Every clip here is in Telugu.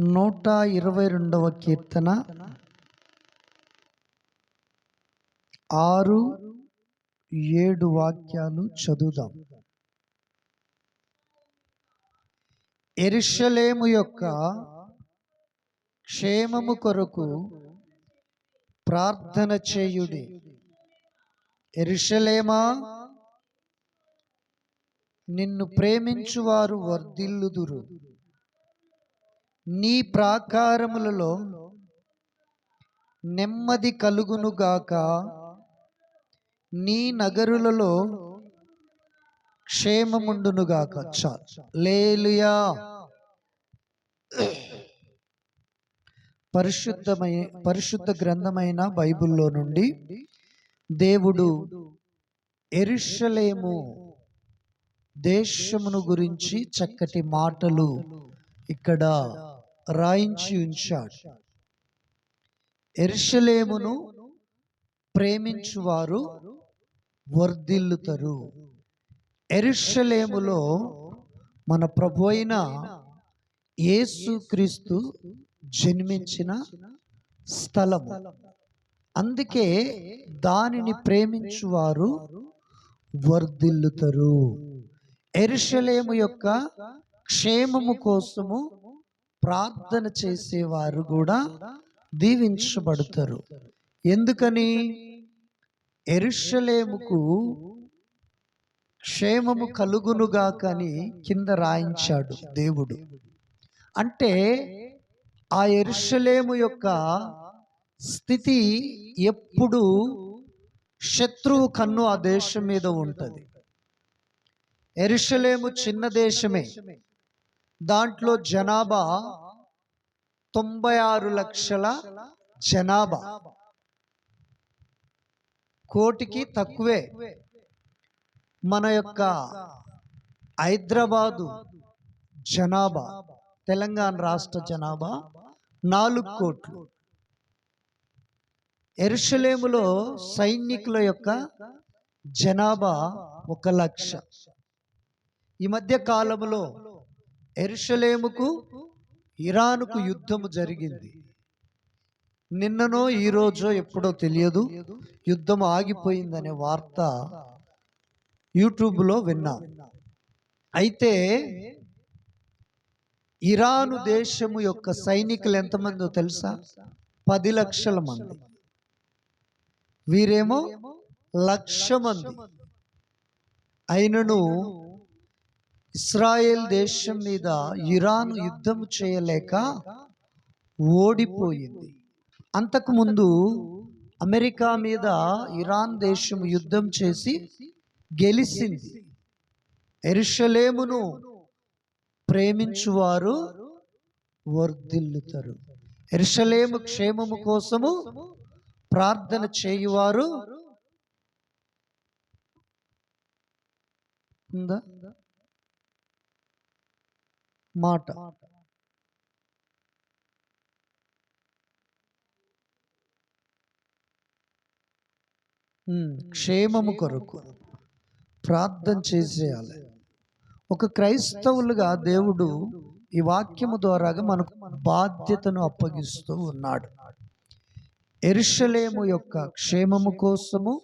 నూట ఇరవై రెండవ కీర్తన. ఆరు ఏడు వాక్యాలు చదువుదాం. ఎరుషలేము యొక్క క్షేమము కొరకు ప్రార్థన చేయుడి. ఎరుషలేమా నిన్ను ప్రేమించువారు వర్ధిల్లుదురు. నీ ప్రాకారములలో నెమ్మది కలుగునుగాక నీ నగరులలో క్షేమముండునుగాక చ లేలుయా పరిశుద్ధమై పరిశుద్ధ గ్రంథమైన బైబిల్లో నుండి దేవుడు ఎరుషలేము దేశమును గురించి చక్కటి మాటలు ఇక్కడ రాయించి ఉంచాడు ఎరుషలేమును ప్రేమించువారు వర్ధిల్లుతారు. ఎరుషలేములో మన ప్రభు అయిన యేసుక్రీస్తు జన్మించిన స్థలము. అందుకే దానిని ప్రేమించువారు వర్ధిల్లుతారు. ఎరుషలేము యొక్క క్షేమము కోసము ప్రార్థన చేసేవారు కూడా దీవించబడతారు. ఎందుకని? ఎరుషలేముకు క్షేమము కలుగునుగా కని కింద రాయించాడు దేవుడు. అంటే ఆ ఎరుషలేము యొక్క స్థితి ఎప్పుడు శత్రువు కన్ను ఆ దేశం మీద ఉంటుంది. ఎరుషలేము చిన్న దేశమే. దాంట్లో జనాభా తొంభై ఆరు లక్షల జనాభా. కోటికి తక్కువే. మన యొక్క హైదరాబాదు జనాభా తెలంగాణ రాష్ట్ర జనాభా నాలుగు కోట్లు. ఎరుషలేములో సైనికుల యొక్క జనాభా ఒక లక్ష. ఈ మధ్య కాలంలో ఎరుషలేముకు ఇరానుకు యుద్ధము జరిగింది. నిన్ననో ఈరోజో ఎప్పుడో తెలియదు. యుద్ధం ఆగిపోయిందనే వార్త యూట్యూబ్లో విన్నాం. అయితే ఇరాను దేశము యొక్క సైనికులు ఎంతమందో తెలుసా? పది లక్షల మంది. వీరేమో లక్ష మంది. అయినను ఇస్రాయేల్ దేశం మీద ఇరాన్ యుద్ధం చేయలేక ఓడిపోయింది. అంతకుముందు అమెరికా మీద ఇరాన్ దేశం యుద్ధం చేసి గెలిచింది ఎరుషలేమును ప్రేమించువారు వర్ధిల్లుతారు. ఎరుషలేము క్షేమము కోసము ప్రార్థన చేయువారు ఉందా? మాట. క్షేమము కొరకు ప్రార్థన చేసేయాలి ఒక క్రైస్తవులుగా దేవుడు ఈ వాక్యము ద్వారాగా మనకు బాధ్యతను అప్పగిస్తూ ఉన్నాడు. ఎరుషలేము యొక్క క్షేమము కోసము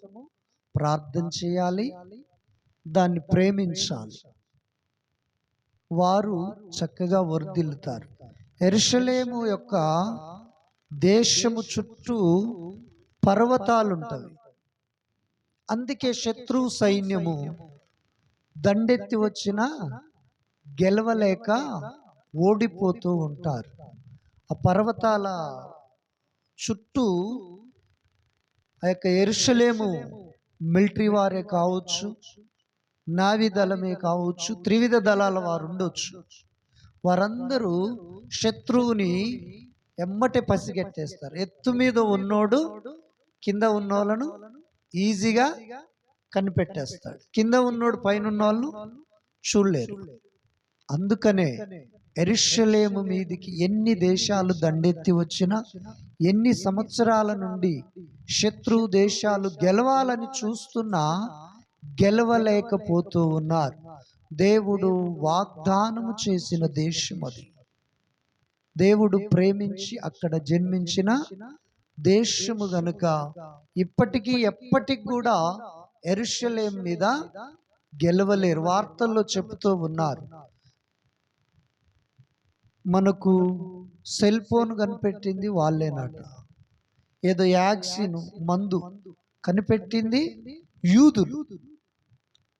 ప్రార్థన చేయాలి. దాన్ని ప్రేమించాలి. వారు చక్కగా వర్ధిల్లుతారు. ఎరుషలేము యొక్క దేశము చుట్టూ పర్వతాలు ఉంటవి అందుకే శత్రు సైన్యము దండెత్తి వచ్చిన గెలవలేక ఓడిపోతూ ఉంటారు. ఆ పర్వతాల చుట్టూ ఆ యొక్క ఎరుషలేము మిలిటరీ వారే కావచ్చు నావి దళమే కావచ్చు త్రివిధ దళాల వారు ఉండొచ్చు. వారందరూ శత్రువుని ఎమ్మటి పసిగట్టేస్తారు. ఎత్తు మీద ఉన్నోడు కింద ఉన్నోళ్ళను ఈజీగా కనిపెట్టేస్తాడు. కింద ఉన్నోడు పైన వాళ్ళు చూడలేరు. అందుకనే ఎరిషలేము మీదికి ఎన్ని దేశాలు దండెత్తి వచ్చినా ఎన్ని సంవత్సరాల నుండి శత్రు దేశాలు గెలవాలని చూస్తున్నా గెలవలేకపోతూ ఉన్నారు. దేవుడు వాగ్దానము చేసిన దేశం అది. దేవుడు ప్రేమించి అక్కడ జన్మించిన దేశము గనుక ఇప్పటికీ ఎప్పటికి కూడా ఎరుషలేం మీద గెలవలేరు వార్తల్లో చెబుతూ ఉన్నారు. మనకు సెల్ ఫోన్ కనిపెట్టింది వాళ్ళేనట. ఏదో యాక్సిన్ మందు కనిపెట్టింది యూదులు.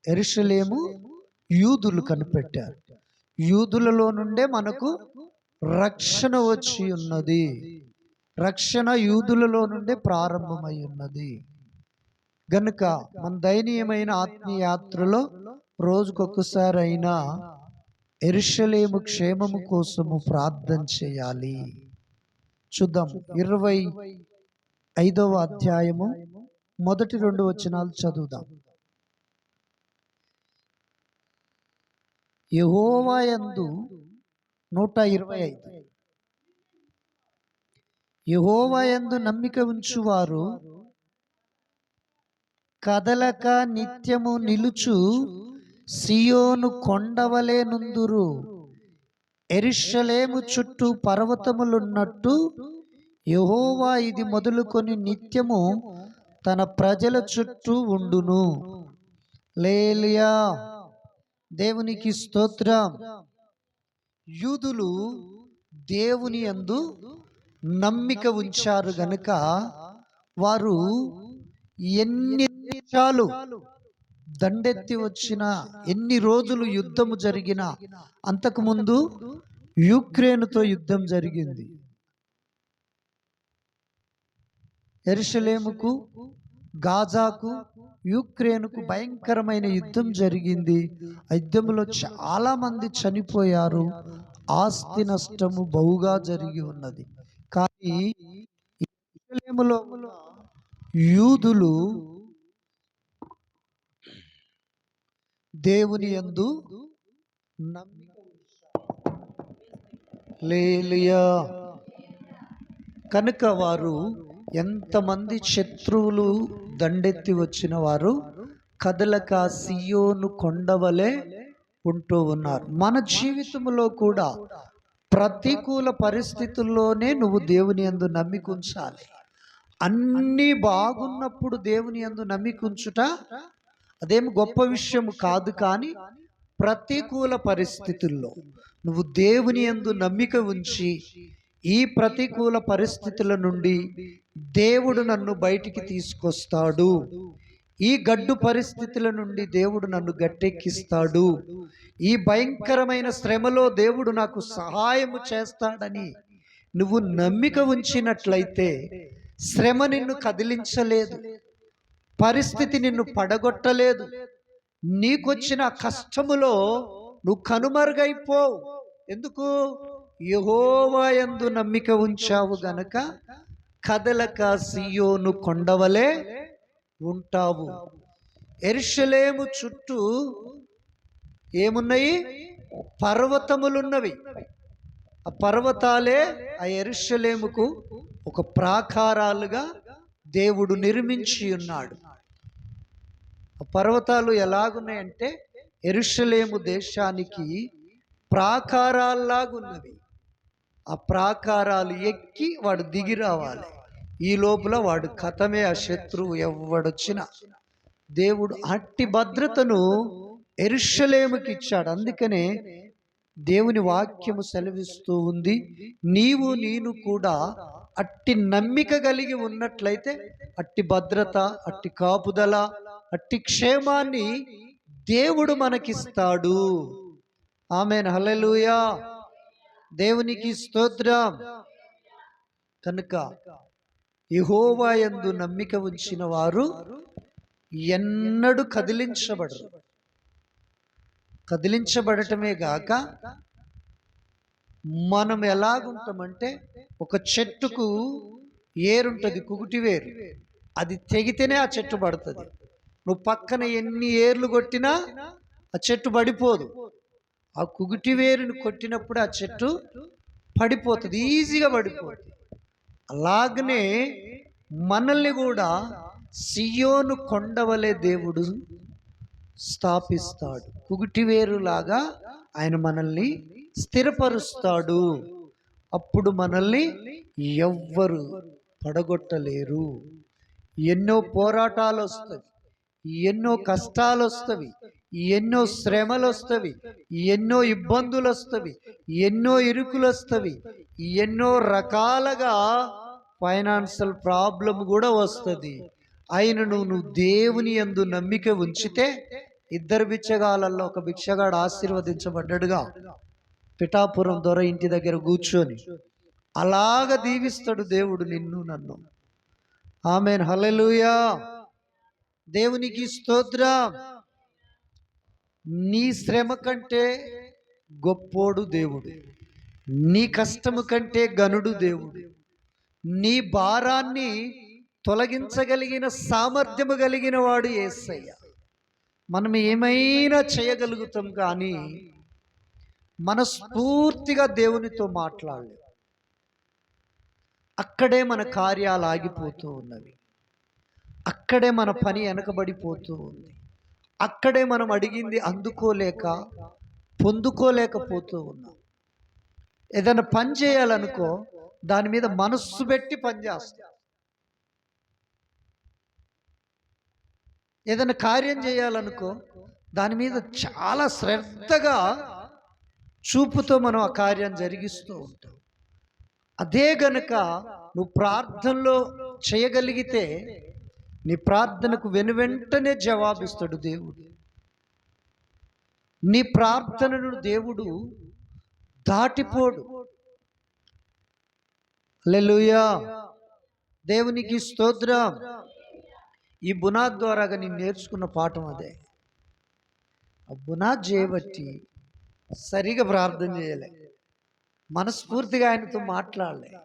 ఎరుషలేము యూదులు కనిపెట్టారు. యూదులలో నుండే మనకు రక్షణ వచ్చి ఉన్నది. రక్షణ యూదులలో నుండే ప్రారంభమై ఉన్నది. గనుక మన దయనీయమైన ఆత్మీయ యాత్రలో రోజుకొకసారి అయినా ఎరుషలేము క్షేమము కోసము ప్రార్థన చేయాలి. చూద్దాం. ఇరవై ఐదవ అధ్యాయము మొదటి రెండు వచనాలు చదువుదాం. యహోవాయందు నూట ఇరవై ఐదు. యహోవాయందు నమ్మిక ఉంచువారు కదలక నిత్యము నిలుచు సియోను కొండవలే నుందురు. ఎరిషలేము చుట్టూ పర్వతములున్నట్టు యహోవా ఇది మొదలుకొని నిత్యము తన ప్రజల చుట్టూ ఉండును. లేలియా. దేవునికి స్తోత్రం. యూదులు దేవుని యందు నమ్మిక ఉంచారు గనుక వారు ఎన్ని దేశాలు దండెత్తి వచ్చిన ఎన్ని రోజులు యుద్ధము జరిగిన అంతకుముందు యుక్రెయిన్తో యుద్ధం జరిగింది. ఎరుషలేముకు గాజాకు యుక్రెయిన్కు భయంకరమైన యుద్ధం జరిగింది. యుద్ధంలో చాలామంది చనిపోయారు. ఆస్తి నష్టము బహుగా జరిగి ఉన్నది. కానీ ఎరుషలేములో యూదులు దేవుని యందు లేలియా కనుక వారు ఎంతమంది శత్రువులు దండెత్తి వచ్చిన వారు కదలక సియోను కొండవలే ఉంటూ ఉన్నారు. మన జీవితంలో కూడా ప్రతికూల పరిస్థితుల్లోనే నువ్వు దేవుని యందు నమ్మికుంచాలి అన్నీ బాగున్నప్పుడు దేవుని యందు నమ్మికుంచుట అదేమి గొప్ప విషయం కాదు కానీ ప్రతికూల పరిస్థితుల్లో నువ్వు దేవుని యందు నమ్మిక ఉంచి ఈ ప్రతికూల పరిస్థితుల నుండి దేవుడు నన్ను బయటికి తీసుకొస్తాడు. ఈ గడ్డు పరిస్థితుల నుండి దేవుడు నన్ను గట్టెక్కిస్తాడు. ఈ భయంకరమైన శ్రమలో దేవుడు నాకు సహాయము చేస్తాడని నువ్వు నమ్మిక ఉంచినట్లయితే శ్రమ నిన్ను కదిలించలేదు. పరిస్థితి నిన్ను పడగొట్టలేదు. నీకొచ్చిన కష్టములో నువ్వు కనుమరుగైపోవు. ఎందుకు? యహోవా యందు నమ్మిక ఉంచావు గనక కదలక సియోను కొండవలే ఉంటావు. ఎరుషలేము చుట్టూ ఏమున్నాయి? పర్వతములున్నవి. ఆ పర్వతాలే ఆ ఎరుషలేముకు ఒక ప్రాకారాలుగా దేవుడు నిర్మించి ఉన్నాడు. ఆ పర్వతాలు ఎలాగున్నాయంటే ఎరుషలేము దేశానికి ప్రాకారాల్లాగున్నవి. ఆ ప్రాకారాలు ఎక్కి వాడు దిగి రావాలి. ఈ లోపల వాడు కథమే ఆ శత్రువు ఎవడొచ్చినా దేవుడు అట్టి భద్రతను ఎరుషలేముకి ఇచ్చాడు. అందుకనే దేవుని వాక్యము సెలవిస్తూ ఉంది నీవు నేను కూడా అట్టి నమ్మిక కలిగి ఉన్నట్లయితే అట్టి భద్రత అట్టి కాపుదల అట్టి క్షేమాన్ని దేవుడు మనకిస్తాడు. ఆమె హలలుయా దేవునికి స్తోత్రం. కనుక యెహోవా యందు నమ్మిక ఉంచిన వారు ఎన్నడూ కదిలించబడరు. కదిలించబడటమే గాక మనం ఎలాగుంటామంటే ఒక చెట్టుకు ఏరుంటుంది కుగుటి వేరు. అది తెగితేనే ఆ చెట్టు పడుతుంది. నువ్వు పక్కన ఎన్ని ఏర్లు కొట్టినా ఆ చెట్టు పడిపోదు. ఆ కుగుటి వేరుని కొట్టినప్పుడు ఆ చెట్టు పడిపోతుంది ఈజీగా పడిపోతుంది. అలాగనే మనల్ని కూడా సియోను కొండవలే దేవుడు స్థాపిస్తాడు. కుగుటివేరులాగా ఆయన మనల్ని స్థిరపరుస్తాడు. అప్పుడు మనల్ని ఎవ్వరు పడగొట్టలేరు. ఎన్నో పోరాటాలు వస్తాయి. ఎన్నో కష్టాలు వస్తవి ఎన్నో శ్రమలు వస్తవి ఎన్నో ఇబ్బందులు వస్తవి ఎన్నో ఇరుకులు వస్తవి ఎన్నో రకాలుగా ఫైనాన్షియల్ ప్రాబ్లం కూడా వస్తుంది. అయినను నువ్వు దేవుని యందు నమ్మిక ఉంచితే ఇద్దరు బిచ్చగాళ్ళల్లో ఒక బిచ్చగాడు ఆశీర్వదించబడ్డాడుగా. పిఠాపురం దొర ఇంటి దగ్గర కూర్చొని అలాగ దీవిస్తాడు దేవుడు నిన్ను నన్ను. ఆమెన్. హలలుయా దేవునికి స్తోత్రం. నీ శ్రమ కంటే గొప్పోడు దేవుడు. నీ కష్టము కంటే గనుడు దేవుడు. నీ భారాన్ని తొలగించగలిగిన సామర్థ్యము కలిగిన వాడు ఏసయ్య. మనం ఏమైనా చేయగలుగుతాం కానీ మనస్ఫూర్తిగా దేవునితో మాట్లాడలేం. అక్కడే మన కార్యాలు ఆగిపోతూ ఉన్నవి. అక్కడే మన పని వెనకబడిపోతూ ఉంది. అక్కడే మనం అడిగింది అందుకోలేక పొందుకోలేకపోతూ ఉన్నాం. ఏదైనా పని చేయాలనుకో దాని మీద మనస్సు పెట్టి పని చేస్తాం. ఏదైనా కార్యం చేయాలనుకో దాని మీద చాలా శ్రద్ధగా చూపుతో మనం ఆ కార్యం జరిగిస్తూ ఉంటాం. అదే గనక నువ్వు ప్రార్థనలో చేయగలిగితే నీ ప్రార్థనకు వెను వెంటనే జవాబిస్తాడు దేవుడు. నీ ప్రార్థనను దేవుడు దాటిపోడు. లెలుయా దేవునికి స్తోత్రం. ఈ బునాద్ ద్వారాగా నేను నేర్చుకున్న పాఠం అదే. ఆ బునాద్ చేయబట్టి సరిగా ప్రార్థన చేయలే. మనస్ఫూర్తిగా ఆయనతో మాట్లాడలే.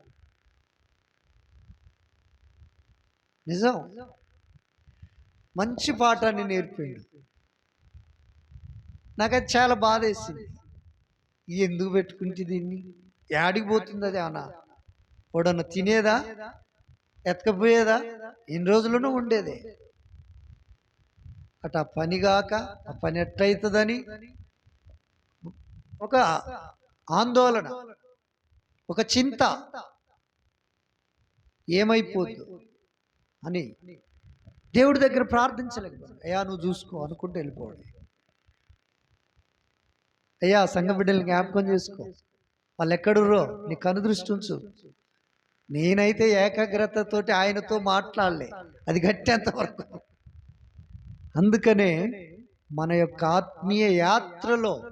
నిజం? మంచి పాఠాన్ని నేర్పాడు. నాకు అది చాలా బాధ వేసింది ఎందుకు పెట్టుకుంటే దీన్ని? యాడికి పోతుంది అది అన్న వాడన్నా తినేదా? ఎత్తకపోయేదా ఎన్ని రోజులను ఉండేదే. అటు ఆ పని కాక ఆ పని ఎట్లయితుందని? ఒక ఆందోళన ఒక చింత. ఏమైపోద్దు అని దేవుడి దగ్గర ప్రార్థించలేకపోయాడు అయ్యా నువ్వు చూసుకో అనుకుంటూ వెళ్ళిపోవడం. అయ్యా సంఘ బిడ్డలు జ్ఞాపకం చేసుకో. వాళ్ళు ఎక్కడుర్రో నీ కనుదృష్టి ఉంచు. నేనైతే ఏకాగ్రతతోటి ఆయనతో మాట్లాడలే. అది గట్టేంత వరకు. అందుకనే మన యొక్క ఆత్మీయ యాత్రలో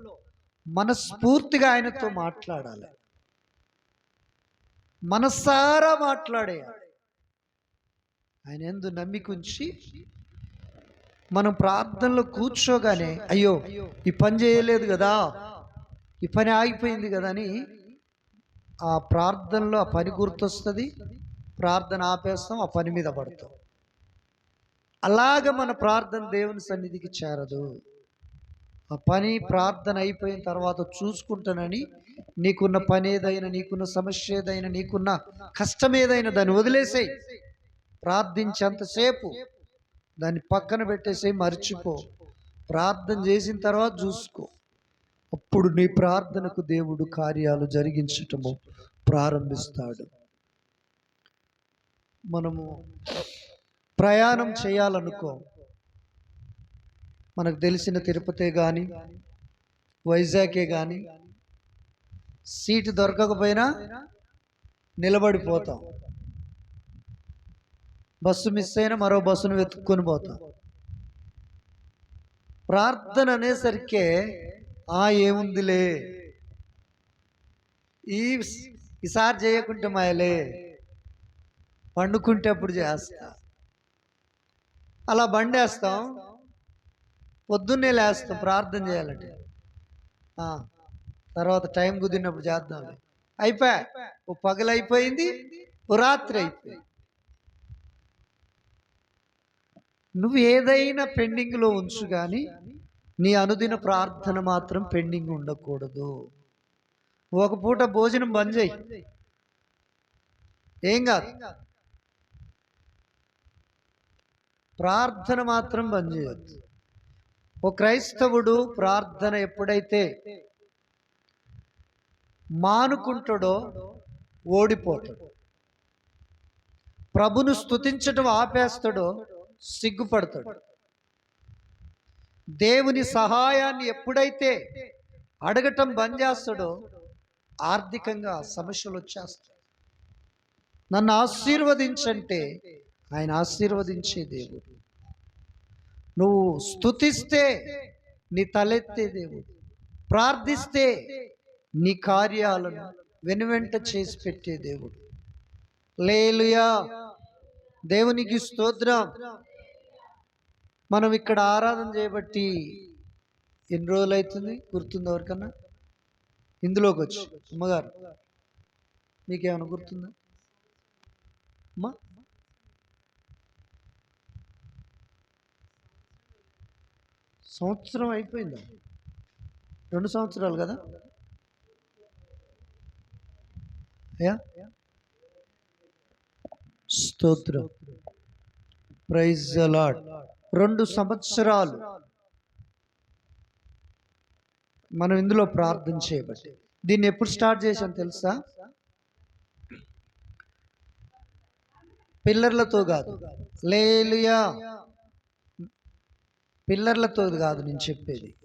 మనస్ఫూర్తిగా ఆయనతో మాట్లాడాలి. మనసారా మాట్లాడేయాలి. ఆయన ఎందు నమ్మికుంచి మనం ప్రార్థనలో కూర్చోగానే అయ్యో ఈ పని చేయలేదు కదా ఈ పని ఆగిపోయింది కదా అని ఆ ప్రార్థనలో ఆ పని గుర్తొస్తుంది ప్రార్థన ఆపేస్తాం ఆ పని మీద పడతాం. అలాగ మన ప్రార్థన దేవుని సన్నిధికి చేరదు. ఆ పని ప్రార్థన అయిపోయిన తర్వాత చూసుకుంటానని నీకున్న పని ఏదైనా నీకున్న సమస్య ఏదైనా నీకున్న కష్టం ఏదైనా దాన్ని వదిలేసేయి. ప్రార్థించేంతసేపు దాన్ని పక్కన పెట్టేసి మర్చిపో. ప్రార్థన చేసిన తర్వాత చూసుకో. అప్పుడు నీ ప్రార్థనకు దేవుడు కార్యాలు జరిగించటము ప్రారంభిస్తాడు. మనము ప్రయాణం చేయాలనుకో. మనకు తెలిసిన తిరుపతే కానీ వైజాగే కానీ సీటు దొరకకపోయినా నిలబడిపోతాం. బస్సు మిస్ అయినా మరో బస్సును వెతుక్కొని పోతాం. ప్రార్థన అనేసరికే ఆ ఏముందిలే? ఈ ఈసారి చేయకుంటే మాయలే? పండుకుంటే అప్పుడు చేస్తా. అలా బండేస్తాం. పొద్దున్నే లేస్తాం ప్రార్థన చేయాలంటే. ఆ, తర్వాత టైం కుదిరినప్పుడు చేద్దాం అయిపోయా. ఓ పగలైపోయింది ఓ రాత్రి అయిపోయింది. నువ్వు ఏదైనా పెండింగ్లో ఉంచు కానీ నీ అనుదిన ప్రార్థన మాత్రం పెండింగ్ ఉండకూడదు. ఒక పూట భోజనం బంద్ చేయి. ఏం కాదు. ప్రార్థన మాత్రం బంద్ చేయొద్దు. ఓ క్రైస్తవుడు ప్రార్థన ఎప్పుడైతే మానుకుంటాడో ఓడిపోతాడు. ప్రభును స్తుతించటం ఆపేస్తాడో సిగ్గుపడతాడు. దేవుని సహాయాన్ని ఎప్పుడైతే అడగటం బంద్ చేస్తాడో ఆర్థికంగా సమస్యలు వచ్చేస్తాయి. నన్ను ఆశీర్వదించంటే ఆయన ఆశీర్వదించే దేవుడు. నువ్వు స్తుతిస్తే నీ తలెత్తే దేవుడు. ప్రార్థిస్తే నీ కార్యాలను వెనువెంట చేసి పెట్టే దేవుడు. లేలుయా దేవునికి స్తోత్రం. మనం ఇక్కడ ఆరాధన చేయబట్టి ఎన్ని రోజులు అవుతుంది గుర్తుందా ఎవరికన్నా? ఇందులోకి వచ్చి. అమ్మగారు మీకేమైనా గుర్తుందా? అమ్మా? సంవత్సరం అయిపోయిందా? రెండు సంవత్సరాలు కదా? అయ్యా? స్తోత్రం. ప్రైజ్ అలాట్ రెండు సంవత్సరాలు మనం ఇందులో ప్రార్థన చేయబట్టి దీన్ని ఎప్పుడు స్టార్ట్ చేశాను తెలుసా? పిల్లర్లతో కాదు. లేలుయా. పిల్లర్లతో కాదు నేను చెప్పేది.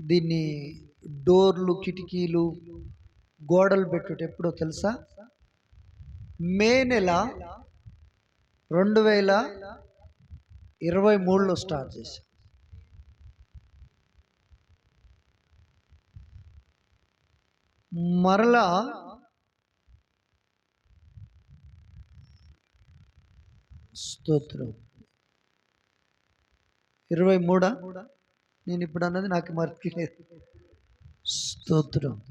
దీన్ని డోర్లు కిటికీలు గోడలు పెట్టుట ఎప్పుడో తెలుసా? మే నెల రెండు వేల ఇరవై మూడులో స్టార్ట్ చేశాం. మరలా స్తోత్రం. ఇరవై మూడా నేను ఇప్పుడు అన్నది నాకు మర్చిలేదు స్తోత్రం.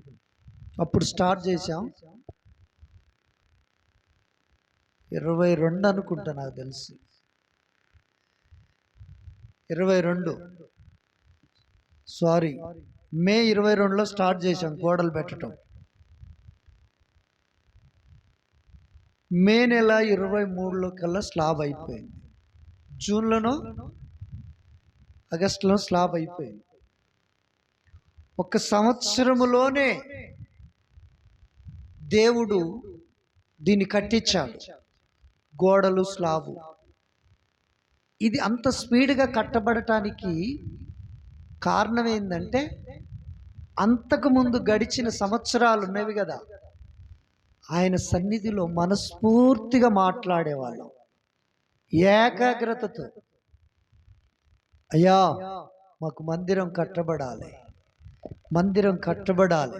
అప్పుడు స్టార్ట్ చేశాం. ఇరవై రెండు అనుకుంటా నాకు తెలిసి. ఇరవై రెండు. సారీ మే ఇరవై రెండులో స్టార్ట్ చేశాం గోడలు పెట్టడం మే నెల ఇరవై మూడులో కల్లా స్లాబ్ అయిపోయింది. జూన్లోనో ఆగస్టులో స్లాబ్ అయిపోయింది. ఒక సంవత్సరములోనే దేవుడు దీన్ని కట్టించాడు. గోడలు స్లాబు ఇది అంత స్పీడ్గా కట్టబడటానికి కారణం ఏంటంటే అంతకుముందు గడిచిన సంవత్సరాలు ఉన్నవి కదా ఆయన సన్నిధిలో మనస్ఫూర్తిగా మాట్లాడేవాళ్ళం. ఏకాగ్రతతో అయ్యా మాకు మందిరం కట్టబడాలి మందిరం కట్టబడాలి.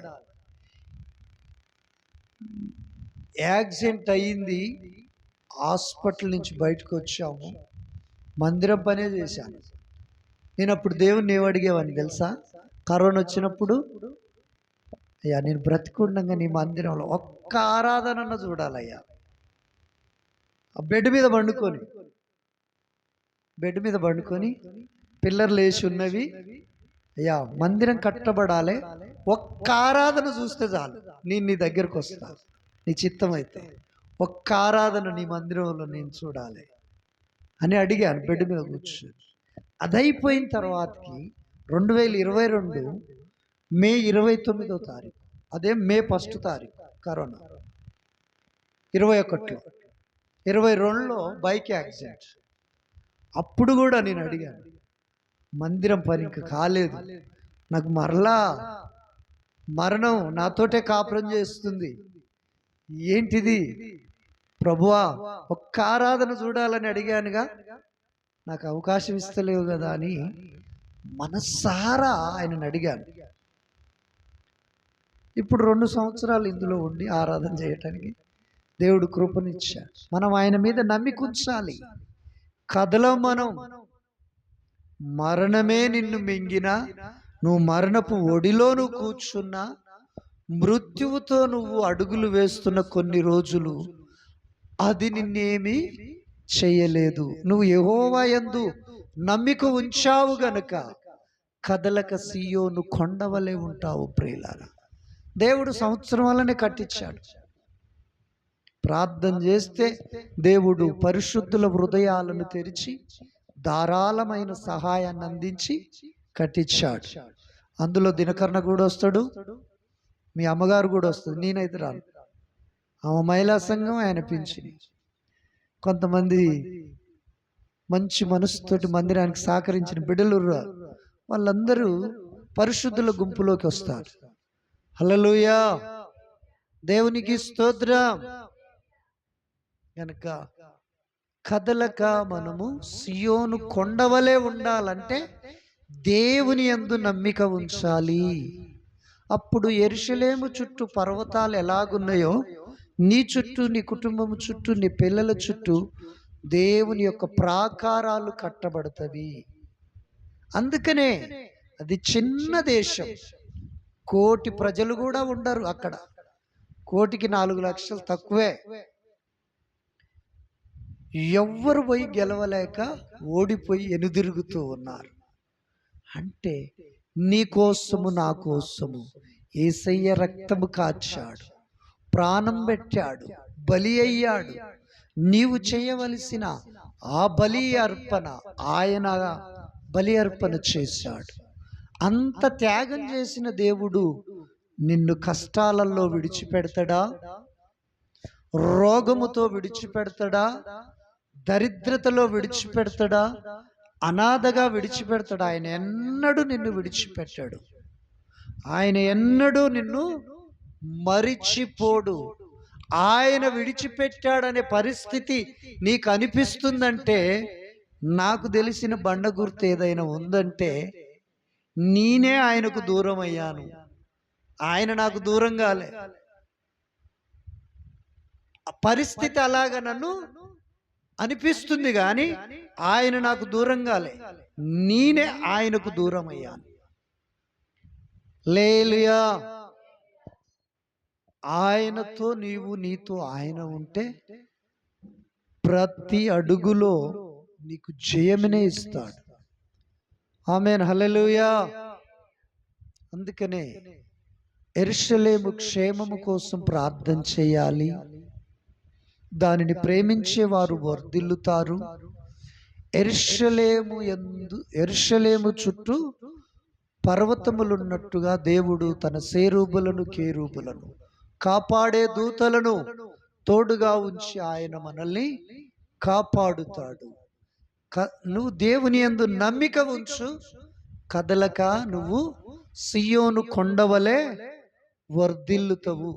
యాక్సిడెంట్ అయ్యింది హాస్పిటల్ నుంచి బయటకు వచ్చాము. మందిరం పనే చేశాను నేను అప్పుడు దేవుణ్ణి ఏమడిగేవాడిని తెలుసా? కరోనా వచ్చినప్పుడు అయ్యా నేను బ్రతికుండగా నీ మందిరంలో ఒక్క ఆరాధనన్న చూడాలయ్యా. ఆ బెడ్ మీద పండుకొని బెడ్ మీద పండుకొని పిల్లర్లు వేసి ఉన్నవి అయ్యా మందిరం కట్టబడాలి ఒక్క ఆరాధన చూస్తే చాలు. నేను నీ దగ్గరకు వస్తా. నీ చిత్తం అయితే ఒక్క ఆరాధన నీ మందిరంలో నేను చూడాలి. అని అడిగాను బెడ్ మీద కూర్చొని. అదైపోయిన తర్వాతకి రెండు వేల ఇరవై రెండు మే ఇరవై తొమ్మిదో తారీఖు అదే మే ఫస్ట్ తారీఖు కరోనా. ఇరవై ఒకటిలో ఇరవై రెండులో బైక్ యాక్సిడెంట్. అప్పుడు కూడా నేను అడిగాను మందిరం పని ఇంకా కాలేదు నాకు మరలా మరణం నాతోటే కాపురం చేస్తుంది. ఏంటిది? ప్రభువా ఒక్క ఆరాధన చూడాలని అడిగానుగా నాకు అవకాశం ఇస్తలేవు కదా అని మనస్సారా ఆయనను అడిగాను. ఇప్పుడు రెండు సంవత్సరాలు ఇందులో ఉండి ఆరాధన చేయటానికి దేవుడు కృపనిచ్చాడు. మనం ఆయన మీద నమ్మిక ఉంచాలి. కథలో మనం మరణమే నిన్ను మింగినా నువ్వు మరణపు ఒడిలో నువ్వు కూర్చున్నా మృత్యువుతో నువ్వు అడుగులు వేస్తున్న కొన్ని రోజులు అది నిన్నేమి చేయలేదు. నువ్వు యహోవా యందు నమ్మిక ఉంచావు గనుక కదలక సీయోను కొండవలే ఉంటావు ప్రియులారా. దేవుడు సంవత్సరం వల్లనే కట్టించాడు. ప్రార్థన చేస్తే దేవుడు పరిశుద్ధుల హృదయాలను తెరిచి ధారాళమైన సహాయాన్ని అందించి కట్టించాడు. అందులో దినకరణ కూడా వస్తాడు. మీ అమ్మగారు కూడా వస్తుంది నేనైతే రాను. ఆమె మహిళా సంఘం ఆయన పింఛని కొంతమంది మంచి మనసుతోటి మందిరానికి సహకరించిన బిడ్డలు వాళ్ళందరూ పరిశుద్ధుల గుంపులోకి వస్తారు. హలలుయా దేవునికి స్తోత్రం. గనక కదలక మనము సియోను కొండవలే ఉండాలంటే దేవుని యందు నమ్మిక ఉంచాలి. అప్పుడు ఎరుషలేము చుట్టూ పర్వతాలు ఎలాగున్నాయో నీ చుట్టూ నీ కుటుంబం చుట్టూ నీ పిల్లల చుట్టూ దేవుని యొక్క ప్రాకారాలు కట్టబడతవి. అందుకనే అది చిన్న దేశం. కోటి ప్రజలు కూడా ఉండరు అక్కడ. కోటికి నాలుగు లక్షలు తక్కువే. ఎవ్వరు పోయి గెలవలేక ఓడిపోయి ఎనుదిరుగుతూ ఉన్నారు. అంటే నీ కోసము నా కోసము ఏసయ్య రక్తము కాచాడు. ప్రాణం పెట్టాడు బలి అయ్యాడు. నీవు చేయవలసిన ఆ బలి అర్పణ ఆయన బలి అర్పణ చేశాడు. అంత త్యాగం చేసిన దేవుడు నిన్ను కష్టాలలో విడిచిపెడతాడా? రోగముతో విడిచిపెడతాడా? దరిద్రతలో విడిచిపెడతాడా? అనాథగా విడిచిపెడతాడు? ఆయన ఎన్నడూ నిన్ను విడిచిపెట్టాడు. ఆయన ఎన్నడూ నిన్ను మరిచిపోడు. ఆయన విడిచిపెట్టాడనే పరిస్థితి నీకు అనిపిస్తుందంటే నాకు తెలిసిన బండ గుర్తు ఏదైనా ఉందంటే నేనే ఆయనకు దూరం అయ్యాను ఆయన నాకు దూరం కాలే. పరిస్థితి అలాగా నన్ను అనిపిస్తుంది కానీ ఆయన నాకు దూరం కాలే. నేనే ఆయనకు దూరం అయ్యాను లేలుయా ఆయనతో నీవు నీతో ఆయన ఉంటే ప్రతి అడుగులో నీకు జయమనే ఇస్తాడు. ఆమెన్. హలలుయా అందుకనే ఎరుషలేము క్షేమము కోసం ప్రార్థన చేయాలి. దానిని ప్రేమించే వారు వర్ధిల్లుతారు. ఎరుషలేము ఎందు ఎరుషలేము చుట్టూ పర్వతములున్నట్టుగా దేవుడు తన సేరూపులను కేరూపులను కాపాడే దూతలను తోడుగా ఉంచి ఆయన మనల్ని కాపాడుతాడు. నువ్వు దేవుని యందు నమ్మిక ఉంచు. కదలక నువ్వు సియోను కొండవలే వర్ధిల్లుతవు.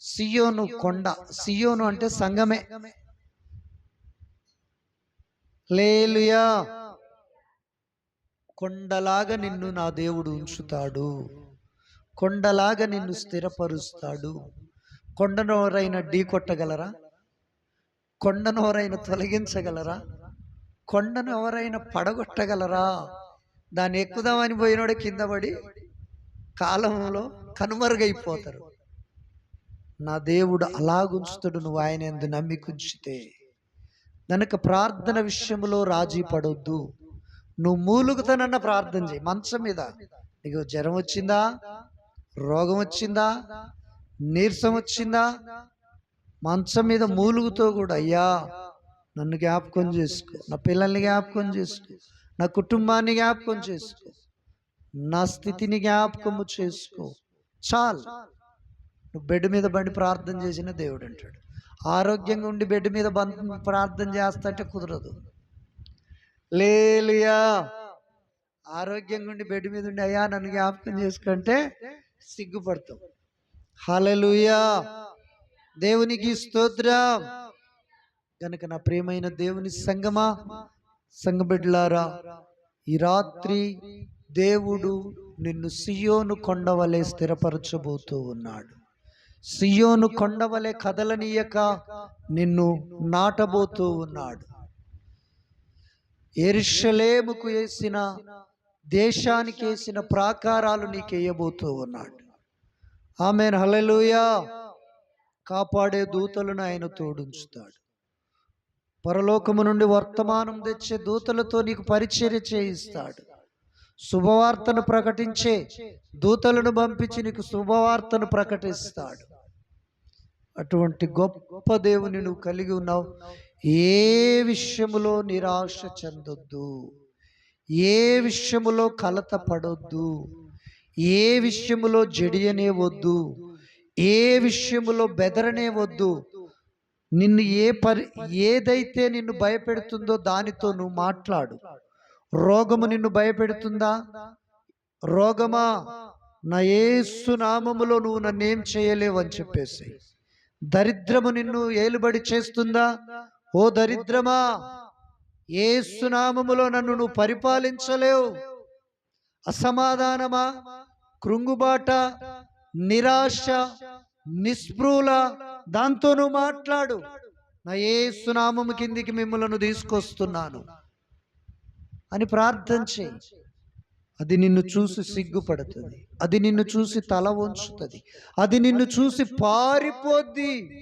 సియోను కొండ సియోను అంటే సంగమే. లేలుయా కొండలాగా నిన్ను నా దేవుడు ఉంచుతాడు. కొండలాగా నిన్ను స్థిరపరుస్తాడు. కొండను ఎవరైనా ఢీ కొట్టగలరా? కొండను ఎవరైనా తొలగించగలరా? కొండను ఎవరైనా పడగొట్టగలరా? దాన్ని ఎక్కుదామని పోయినోడే కింద పడి కాలంలో కనుమరుగైపోతారు. నా దేవుడు అలాగుంచుతాడు నువ్వు ఆయన ఎందు నమ్మికుంచితే. కనుక ప్రార్థన విషయంలో రాజీ పడొద్దు. నువ్వు మూలుగుతానన్న ప్రార్థన చేయి. మంచం మీద. నీకు జ్వరం వచ్చిందా? రోగం వచ్చిందా నీరసం వచ్చిందా మంచం మీద మూలుగుతో కూడా అయ్యా నన్ను జ్ఞాపకం చేసుకో నా పిల్లల్ని జ్ఞాపకం చేసుకో నా కుటుంబాన్ని జ్ఞాపకం చేసుకో నా స్థితిని జ్ఞాపకము చేసుకో. చాలు. నువ్వు బెడ్ మీద బండి ప్రార్థన చేసిన దేవుడు అంటాడు. ఆరోగ్యంగా ఉండి బెడ్ మీద ప్రార్థన చేస్తాంటే కుదరదు. లేలియా. ఆరోగ్యంగా ఉండి బెడ్ మీద ఉండి అయ్యా నన్ను జ్ఞాపకం చేసుకుంటే సిగ్గుపడతాం. హల్లెలూయా. దేవునికి స్తోత్రం. గనుక నా ప్రియమైన దేవుని సంగమా సంగబిడ్లారా ఈ రాత్రి దేవుడు నిన్ను సియోను కొండవలే స్థిరపరచబోతూ ఉన్నాడు. సియోను కొండవలే కదలనీయక నిన్ను నాటబోతూ ఉన్నాడు. ఎరుషలేముకు వేసిన దేశానికి వేసిన ప్రాకారాలు నీకు వేయబోతూ ఉన్నాడు. ఆమె హలలుయా కాపాడే దూతలను ఆయన తోడుంచుతాడు. పరలోకము నుండి వర్తమానం తెచ్చే దూతలతో నీకు పరిచర్య చేయిస్తాడు. శుభవార్తను ప్రకటించే దూతలను పంపించి నీకు శుభవార్తను ప్రకటిస్తాడు. అటువంటి గొప్ప దేవుని నువ్వు కలిగి ఉన్నావు. ఏ విషయములో నిరాశ చెందొద్దు. ఏ విషయములో కలత పడొద్దు ఏ విషయములో జడియనే వద్దు ఏ విషయములో బెదరనే వద్దు. నిన్ను ఏ పరి ఏదైతే నిన్ను భయపెడుతుందో దానితో నువ్వు మాట్లాడు. రోగము నిన్ను భయపెడుతుందా? రోగమా? నా ఏసు నామములో నువ్వు నన్నేం చేయలేవు అని చెప్పేసి దరిద్రము నిన్ను ఏలుబడి చేస్తుందా? ఓ దరిద్రమా? ఏ సునామములో నన్ను నువ్వు పరిపాలించలేవు. అసమాధానమా? కృంగుబాట? నిరాశ? నిస్పృహల? దాంతో నువ్వు మాట్లాడు. నా ఏ నామము కిందికి మిమ్మలను తీసుకొస్తున్నాను. అని ప్రార్థన చేయి. అది నిన్ను చూసి సిగ్గుపడుతుంది. అది నిన్ను చూసి తల వంచుతుంది. అది నిన్ను చూసి పారిపోద్ది.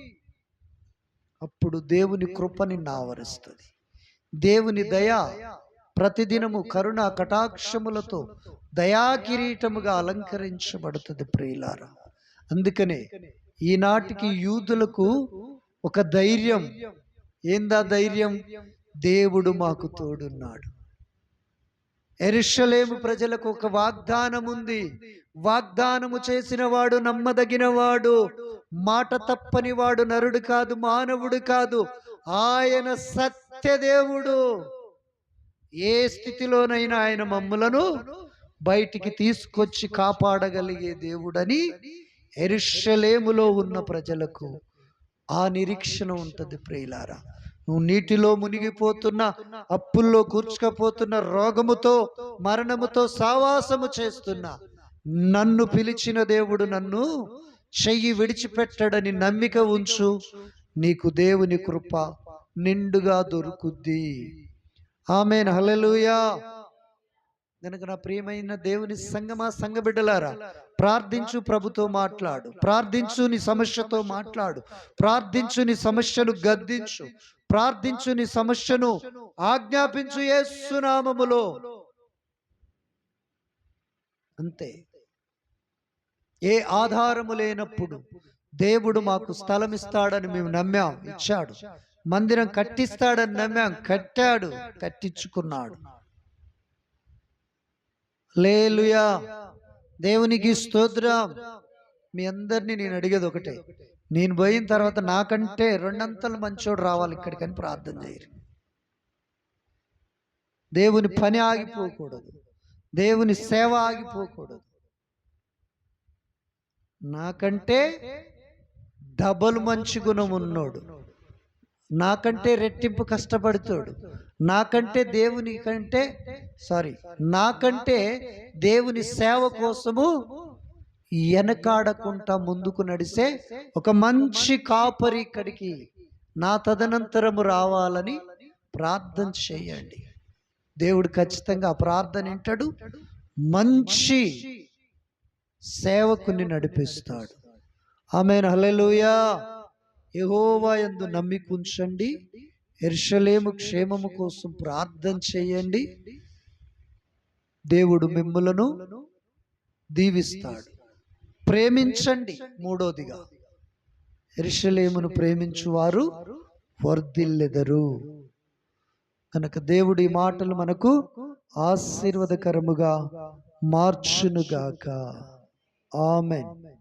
అప్పుడు దేవుని కృప నిన్ను ఆవరిస్తుంది. దేవుని దయ ప్రతిదినము కరుణ కటాక్షములతో దయా కిరీటముగా అలంకరించబడుతుంది ప్రియులారా. అందుకనే ఈనాటికి యూదులకు ఒక ధైర్యం. ఏందా ధైర్యం? దేవుడు మాకు తోడున్నాడు. ఎరుషలేము ప్రజలకు ఒక వాగ్దానం ఉంది వాగ్దానము చేసిన వాడు నమ్మదగిన వాడు. మాట తప్పని వాడు నరుడు కాదు. మానవుడు కాదు. ఆయన సత్యదేవుడు. ఏ స్థితిలోనైనా ఆయన మమ్ములను బయటికి తీసుకొచ్చి కాపాడగలిగే దేవుడని ఎరుషలేములో ఉన్న ప్రజలకు ఆ నిరీక్షణ ఉంటుంది ప్రియులారా. నువ్వు నీటిలో మునిగిపోతున్న అప్పుల్లో కూర్చుకపోతున్న రోగముతో మరణముతో సావాసము చేస్తున్న నన్ను పిలిచిన దేవుడు నన్ను చెయ్యి విడిచిపెట్టడని నమ్మిక ఉంచు. నీకు దేవుని కృప నిండుగా దొరుకుద్ది. ఆమె హలలుయా గనక నా ప్రియమైన దేవుని సంగమా సంఘ బిడ్డలారా ప్రార్థించు ప్రభుతో మాట్లాడు. ప్రార్థించు నీ సమస్యతో మాట్లాడు. ప్రార్థించు నీ సమస్యను గద్దించు. ప్రార్థించు నీ సమస్యను ఆజ్ఞాపించు యేసునామములో అంతే. ఏ ఆధారము లేనప్పుడు దేవుడు మాకు స్థలం ఇస్తాడని మేము నమ్మాం ఇచ్చాడు. మందిరం కట్టిస్తాడని నమ్మాం కట్టాడు కట్టించుకున్నాడు. లేలుయా దేవునికి స్తోత్రం. మీ అందరినీ నేను అడిగేది ఒకటే. నేను పోయిన తర్వాత నాకంటే రెండంతలు మంచోడు రావాలి ఇక్కడికని ప్రార్థన చేయరు. దేవుని పని ఆగిపోకూడదు. దేవుని సేవ ఆగిపోకూడదు. నాకంటే డబల్ మంచి గుణం ఉన్నోడు. నాకంటే రెట్టింపు కష్టపడుతాడు. నాకంటే దేవుని కంటే సారీ నాకంటే దేవుని సేవ కోసము వెనకాడకుండా ముందుకు నడిసే ఒక మంచి కాపరి ఇక్కడికి నా తదనంతరము రావాలని ప్రార్థన చేయండి. దేవుడు ఖచ్చితంగా ఆ ప్రార్థన వింటాడు. మంచి సేవకుని నడిపిస్తాడు. ఆమె హలలుయా యెహోవా యందు నమ్మికుంచండి. ఎర్షలేము క్షేమము కోసం ప్రార్థన చేయండి. దేవుడు మిమ్ములను దీవిస్తాడు. ప్రేమించండి. మూడోదిగా. ఎరుషలేమును ప్రేమించువారు వర్ధిల్లెదరు. కనుక దేవుడి మాటలు మనకు ఆశీర్వదకరముగా మార్చునుగాక. ఆమెన్.